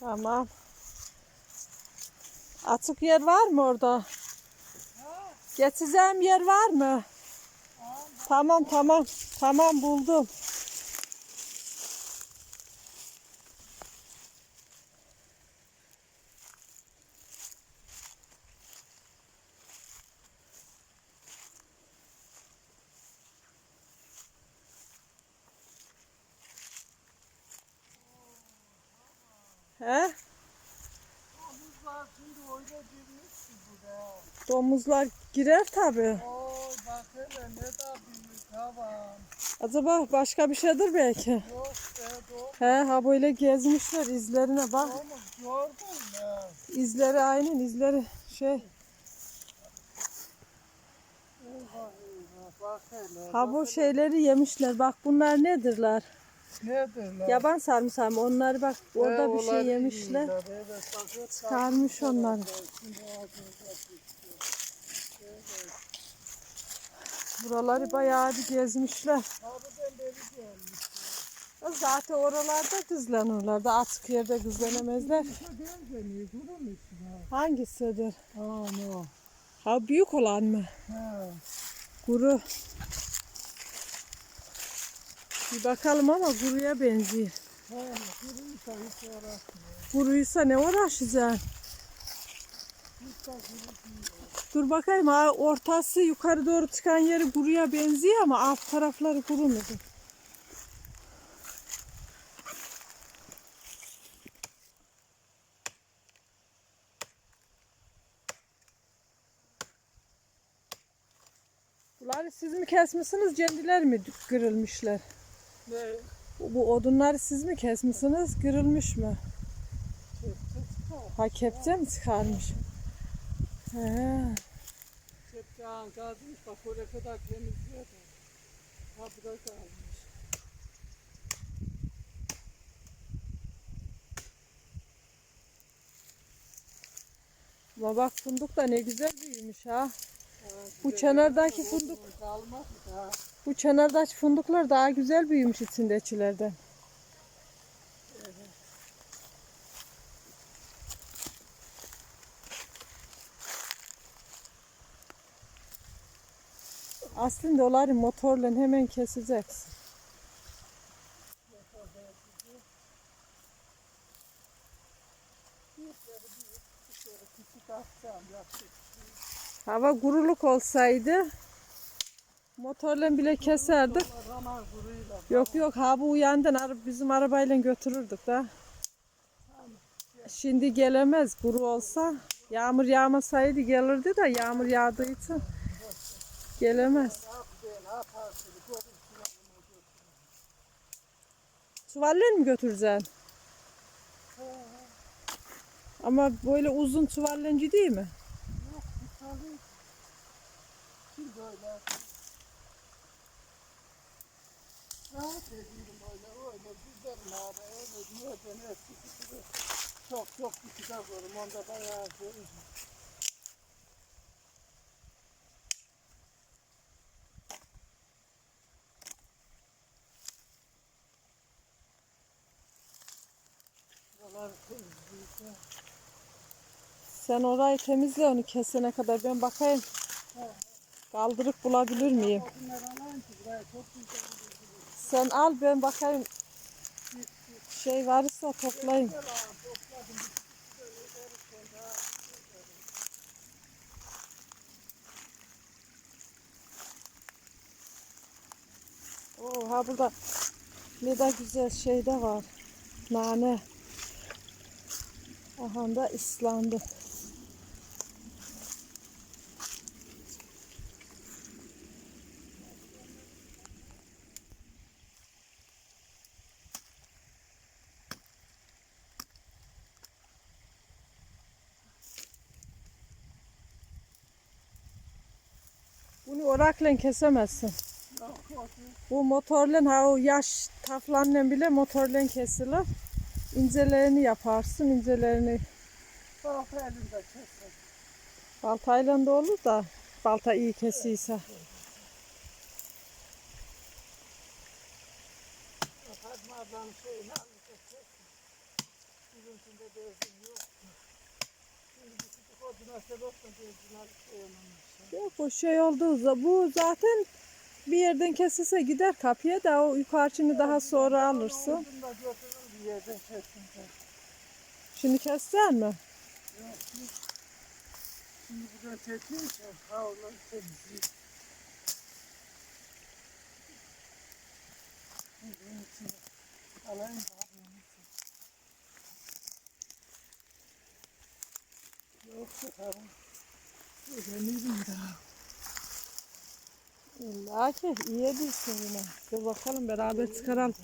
Tamam. Açık yer var mı orada? Geçeceğim yer var mı? Tamam tamam. Tamam buldum. He? Domuzlar şimdi öyle girmiş ki buraya. Domuzlar girer tabi. Acaba başka bir şeydir belki. Yok domuz He ha böyle gezmişler izlerine bak. İzleri aynen izleri şey. Ha bu şeyleri yemişler. Bak bunlar nedirler? Lan? Yaban sarımsağı mı? Onları bak orada He, bir şey onlar yemişler. Evet, Çıkarmış onları. Buraları bayağı bir gezmişler. Zaten oralarda kızlanırlar da açık yerde kızlanemezler. Hangisidir? Aa no. Ha büyük olan mı? He. Kuru. Bir bakalım ama kuruya benziyor. He. Kuruysa hiç uğraşmıyor. Kuruysa ne uğraşacaksın? Dur bakayım ortası yukarı doğru çıkan yeri kuruya benziyor ama alt tarafları kuru mudur? Bunları siz mi kesmişsiniz, kendileri mi kırılmışlar? Ne? Bu odunları siz mi kesmişsiniz, kırılmış mı? Kepçe. Ha kepçe mi çıkarmış? He. Kepçeğin kazmış bak oraya kadar temizliyor da. Ha bu da kalmış. Ama bak fındık da ne güzel büyümüş ha. Ha, Bu olmuş. fındık- Kalmaz mı daha? Bu çanardaki fındıklar daha güzel büyümüş içindekilerden. Aslında onları motorla hemen keseceksin. Hava guruluk olsaydı motorla bile keserdik. Yok yok ha bu uyandın bizim arabayla götürürdük da. Şimdi gelemez kuru olsa. Yağmur yağmasaydı gelirdi de yağmur yağdığı için gelemez. Çuvallen mi götüreceksin? Ama böyle uzun çuvallenci değil mi? Yok bir tane. Kim böyle? Çok çok kitap varım onda bayağı temizliyse. Sen orayı temizle onu kesene kadar ben bakayım. Kaldırıp bulabilir miyim? Bunlar alan ki buraya çok güzel. Sen al ben bakayım. Şey varsa toplayın. Güzel ağır topladım. Bir güzel ederken daha Oo, ha burada ne de güzel şey de var. Nane. Aha da ıslandı. Orakla kesemezsin. Bu motorla ha o yaş taflanla bile motorla kesilir. İncelerini yaparsın, incelerini Bak elimde kesin. baltayla da olur da balta iyi kesiyse. Fatma. Yok o şey oldu. za- Bu zaten bir yerden kesilse gider kapıya da o yukarıçını daha sonra alırsın. Şimdi keser mi? Şimdi buradan çekince havluları temizleyeyim. Şimdi bunun içine alayım da Öğrenirim daha. İlla ki iyi ediyorsun yine. Dur bakalım beraber çıkaralım.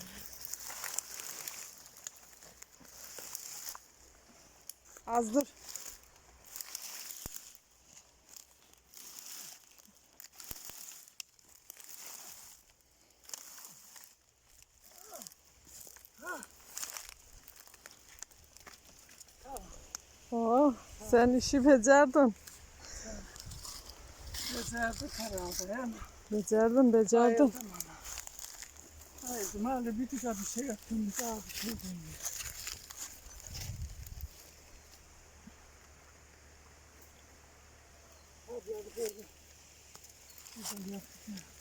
Az dur. Sen işi becerdin. Becerdik herhalde ya. Becerdin, becerdin. Bayıldım ama. Bayıldım. Hala bir tık bir şey yaptım. Daha bir şey demiyor. Hadi hadi böyle. Güzel yaptık ya.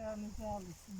Ayağınızı alırsın.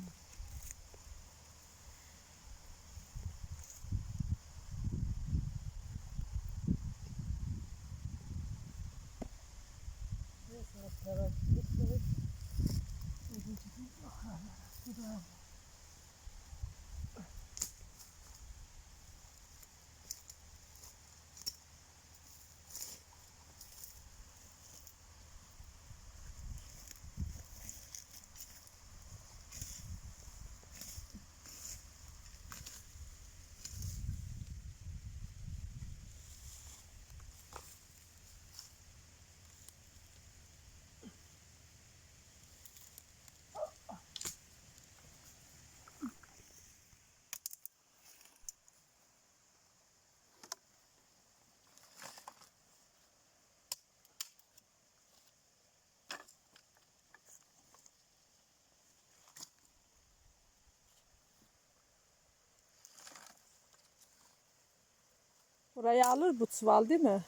Burayı alır bu çuval değil mi?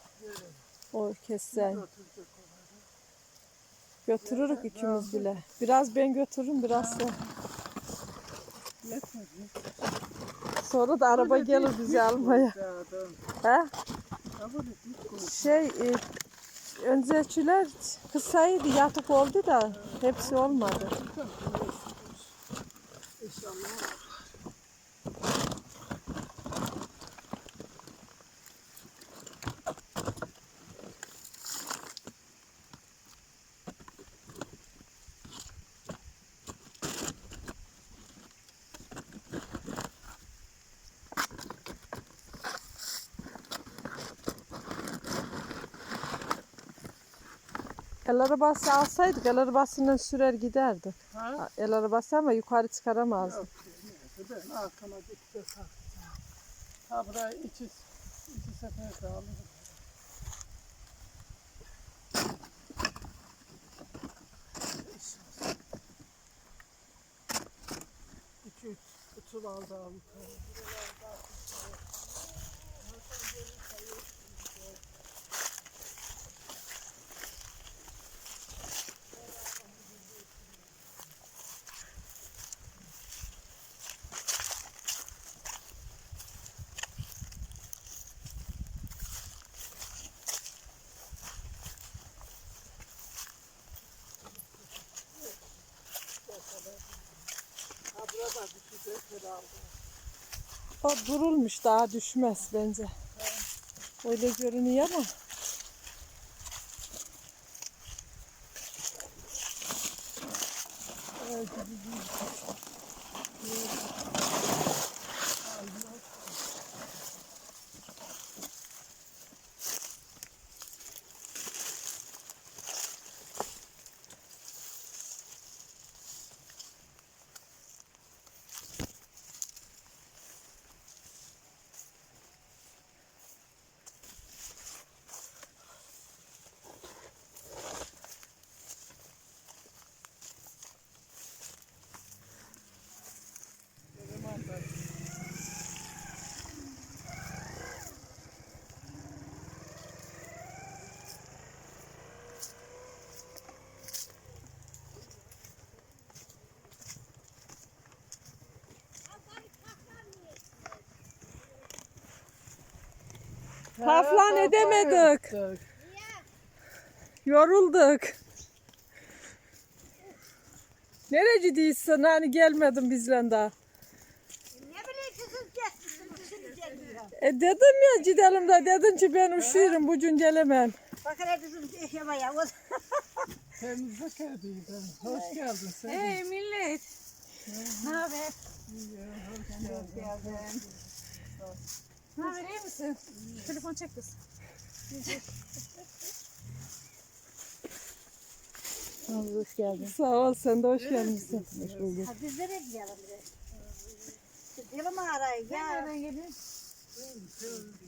O kessen. Götürürük ikimiz bile. Biraz ben götürürüm biraz sen. Sonra da araba gelir bizi almaya. He? Şey e, öncekiler kısaydı yatık oldu da hepsi olmadı. İnşallah. El arabası alsaydık el arabasından sürer giderdik. Ha? El arabası ama yukarı. Yok. neyse, Ben arkama saklayacağım. Ha burayı iki, iki sefer de alırım. İki üç kutu aldı aldı. O durulmuş daha düşmez bence. Öyle görünüyor ama. Taflan edemedik. Yorulduk. Nereci değilsin hani gelmedin bizden daha. Geliyor. E dedim ya gidelim de dedin ki ben üşüyorum bugün gelemem. Bakın yaşamaya. O Temizlik ediydi. Hoş geldin sen. Hey millet. Ne haber? Hoş geldin. Ne haber iyi misin? Telefon çek kız. Hoş geldin. Sağ ol sen de hoş gelmişsin. Ha, biz nereye gidelim bir de? Gidelim arayı. Gel. Nereden geliyorsun?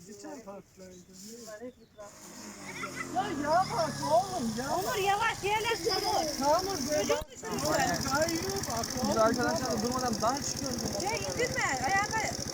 Geçen. Ya yavaş oğlum ya. Onur yavaş yerleşsin Onur. Tamam böyle. Oğlum. Biz arkadaşlarla durmadan daha çıkıyoruz. Şey indirme. Ayağında